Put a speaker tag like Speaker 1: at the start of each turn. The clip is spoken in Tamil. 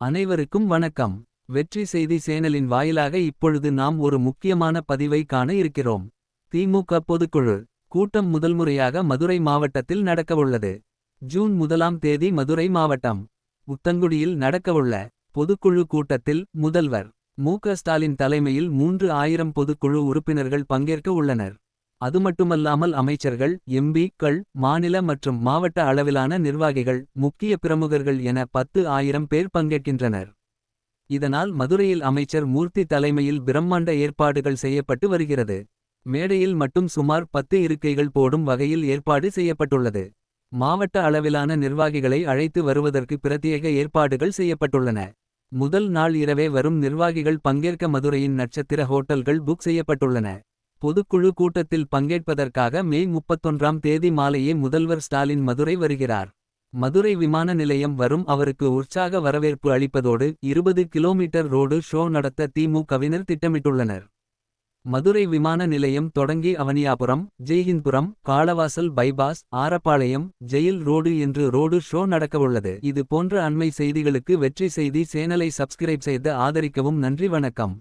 Speaker 1: அனைவருக்கும் வணக்கம். வெற்றி செய்தி சேனலின் வாயிலாக இப்பொழுது நாம் ஒரு முக்கியமான பதிவை காண இருக்கிறோம். திமுக பொதுக்குழு கூட்டம் முதல்முறையாக மதுரை மாவட்டத்தில் நடக்கவுள்ளது. ஜூன் முதலாம் தேதி மதுரை மாவட்டம் உத்தங்குடியில் நடக்கவுள்ள பொதுக்குழு கூட்டத்தில் முதல்வர் மு ஸ்டாலின் தலைமையில் மூன்று ஆயிரம் பொதுக்குழு உறுப்பினர்கள் பங்கேற்க உள்ளனர். அதுமட்டுமல்லாமல் அமைச்சர்கள் எம்பி கள் மாநில மற்றும் மாவட்ட அளவிலான நிர்வாகிகள் முக்கிய பிரமுகர்கள் என பத்து ஆயிரம் பேர் பங்கேற்கின்றனர். இதனால் மதுரையில் அமைச்சர் மூர்த்தி தலைமையில் பிரம்மாண்ட ஏற்பாடுகள் செய்யப்பட்டு வருகிறது. மேடையில் மட்டும் சுமார் பத்து இருக்கைகள் போடும் வகையில் ஏற்பாடு செய்யப்பட்டுள்ளது. மாவட்ட அளவிலான நிர்வாகிகளை அழைத்து வருவதற்கு பிரத்யேக ஏற்பாடுகள் செய்யப்பட்டுள்ளன. முதல் நாள் இரவே வரும் நிர்வாகிகள் பங்கேற்க மதுரையின் நட்சத்திர ஹோட்டல்கள் புக் செய்யப்பட்டுள்ளன. பொதுக்குழு கூட்டத்தில் பங்கேற்பதற்காக மே முப்பத்தொன்றாம் தேதி மாலையே முதல்வர் ஸ்டாலின் மதுரை வருகிறார். மதுரை விமான நிலையம் வரும் அவருக்கு உற்சாக வரவேற்பு அளிப்பதோடு இருபது கிலோமீட்டர் ரோடு ஷோ நடத்த திமுகவினர் திட்டமிட்டுள்ளனர். மதுரை விமான நிலையம் தொடங்கி Avaniyapuram Jaihindpuram Kalavasal bypass Arappalayam jail road என்று ரோடு ஷோ நடக்கவுள்ளது. இது போன்ற அண்மை செய்திகளுக்கு வெற்றி செய்தி சேனலை சப்ஸ்கிரைப் செய்து ஆதரிக்கவும் நன்றி வணக்கம்.